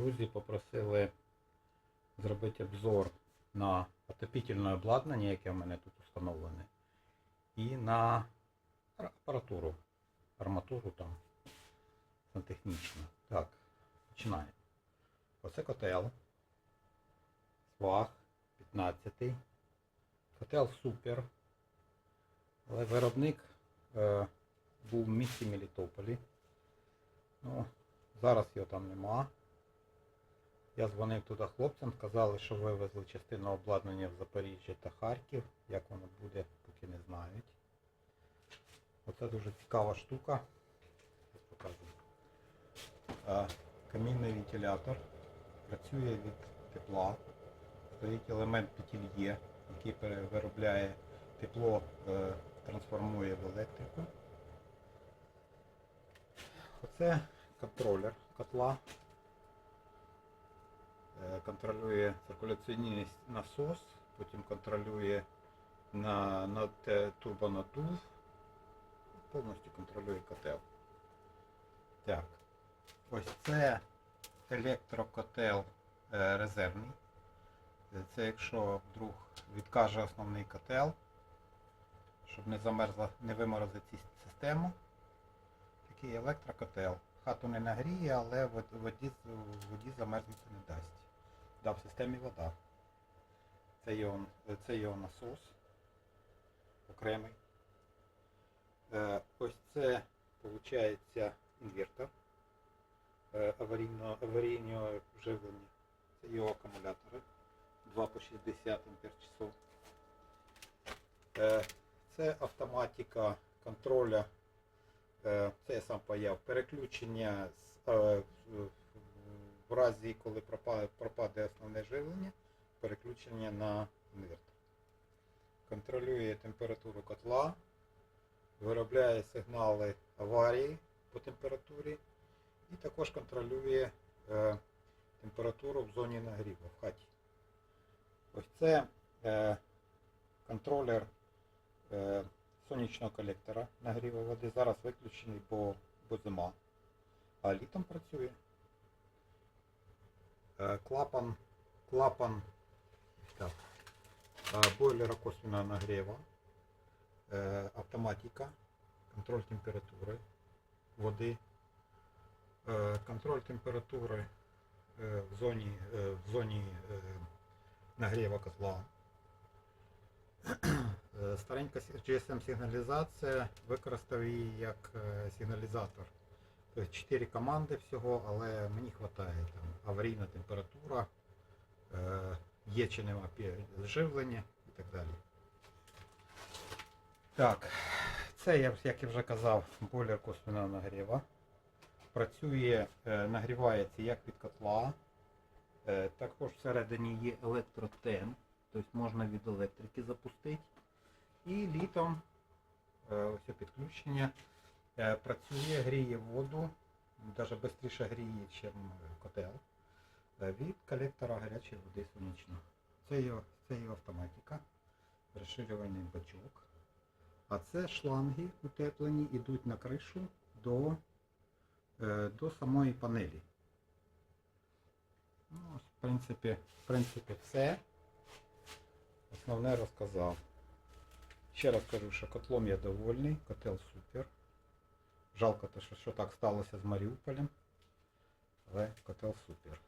Друзі попросили зробити обзор на отопительне обладнання, яке в мене тут встановлене, і на апаратуру, арматуру там сантехнічну. Так, починаємо. Оце котел. Сваг 15. Котел супер. Але виробник е, був в місті Мелітополі. Ну, зараз його там нема. Я дзвонив туди хлопцям, сказали, що вивезли частину обладнання в Запоріжжя та Харків. Як воно буде, поки не знають. Оце дуже цікава штука. А, камінний вентилятор. Працює від тепла. Стоїть елемент петельє, який виробляє тепло, е, трансформує в електрику. Оце контролер котла. Контролює циркуляційний насос, потім контролює на, на турбонадув, повністю контролює котел. Так. Ось це електрокотел е, резервний. Це якщо вдруг відкаже основний котел, щоб не замерзла, не виморозити систему. Такий електрокотел. Хату не нагріє, але в воді, в воді замерзнути. Да, в системі вода. Це його, це його насос окремий. Ось це, виходить, інвертор аварійного, аварійного живлення. Це його акумулятори. 2 по 60 ампер часов. Е, Це автоматика контроля. Це я сам паяв. Переключення з, в- разі, коли пропа- пропаде основне живлення, переключення на інвертор. Контролює температуру котла, виробляє сигнали аварії по температурі і також контролює е, температуру в зоні нагріву в хаті. Ось це е, контролер е, сонячного колектора нагріву води. Зараз виключений, бо, бо зима. А літом працює. Е, клапан, клапан так, е, бойлера косвенного нагріва, е, автоматика, контроль температури води, е, контроль температури е, в зоні, е, в зоні е, нагріва котла. Старенька GSM сигналізація, використав її як сигналізатор. Тобто 4 команди всього, але мені вистачає там аварійна температура, е, є чи нема живлення і так далі. Так, це, як я вже казав, бойлер косвенного нагріва. Працює, е, нагрівається як від котла. Е, Також всередині є електротен, тобто можна від електрики запустити. І літом ось підключення працює, гріє воду, навіть швидше гріє, ніж котел, е, від колектора гарячої води сонячного. Це його, це його автоматика, розширювальний бачок. А це шланги утеплені, йдуть на кришу до, е, до самої панелі. Ну, в принципі, в принципі, все. Основне розказав. Ще раз кажу, що котлом я довольний, котел супер. Жалко, що так сталося з Маріуполем. Але котел супер.